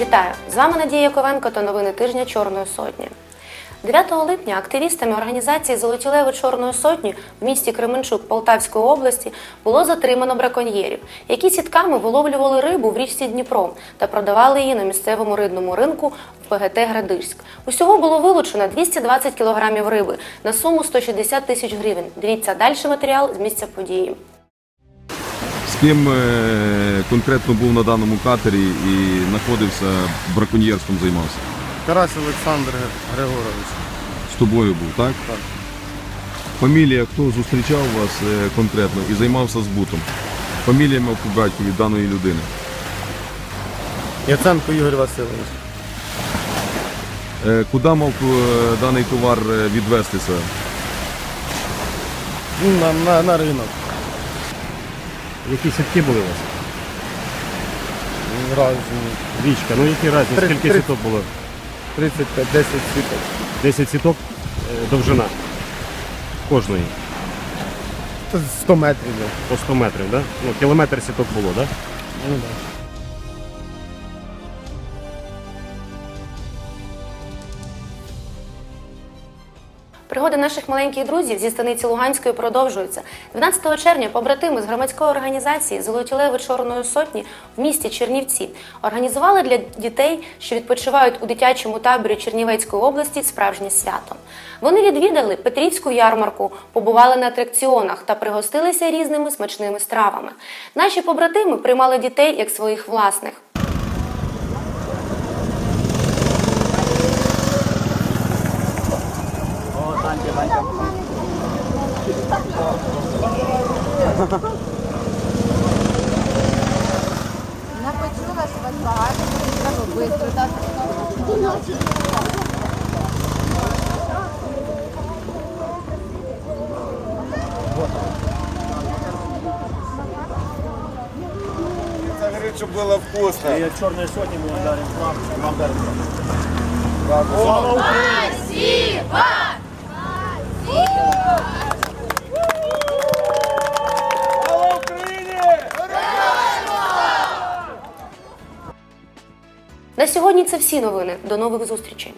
Вітаю! З вами Надія Яковенко та новини тижня Чорної сотні. 9 липня активістами організації Золоті леви Чорної сотні в місті Кременчук Полтавської області було затримано браконьєрів, які сітками виловлювали рибу в річці Дніпро та продавали її на місцевому рибному ринку в ПГТ Градиськ. Усього було вилучено 220 кілограмів риби на суму 160 тисяч гривень. Дивіться далі матеріал з місця події. З ким е, конкретно був на даному катері і знаходився, браконьєрством займався? Карась Олександр Григорович. З тобою був, так? Так. Фамілія, хто зустрічав вас е, конкретно і займався збутом? Фамілія мав по батькові даної людини. Яценко Ігор Васильович. Е, Куди мав даний товар відвестися? На, на, на ринок. Які сітки були у вас? Разні. Річка, Ну які разні? Три- Скільки три- сіток було? 35, 10 сіток. 10 сіток е, довжина кожної. Це 100 метрів. да. По 100 метрів, да? Ну, кілометр сіток було, да? Ну, да. Пригоди наших маленьких друзів зі станиці Луганської продовжуються. 12 червня побратими з громадської організації Золоті леви Чорної сотні в місті Чернівці організували для дітей, що відпочивають у дитячому таборі Чернівецької області, справжнє свято. Вони відвідали Петрівську ярмарку, побували на атракціонах та пригостилися різними смачними стравами. Наші побратими приймали дітей як своїх власних. Напочула, вас багато, треба швидко. Так, Это говорит, что было вкусно. Я чорної сотні ми даримо вам Слава Україні! На сьогодні це всі новини. До нових зустрічей.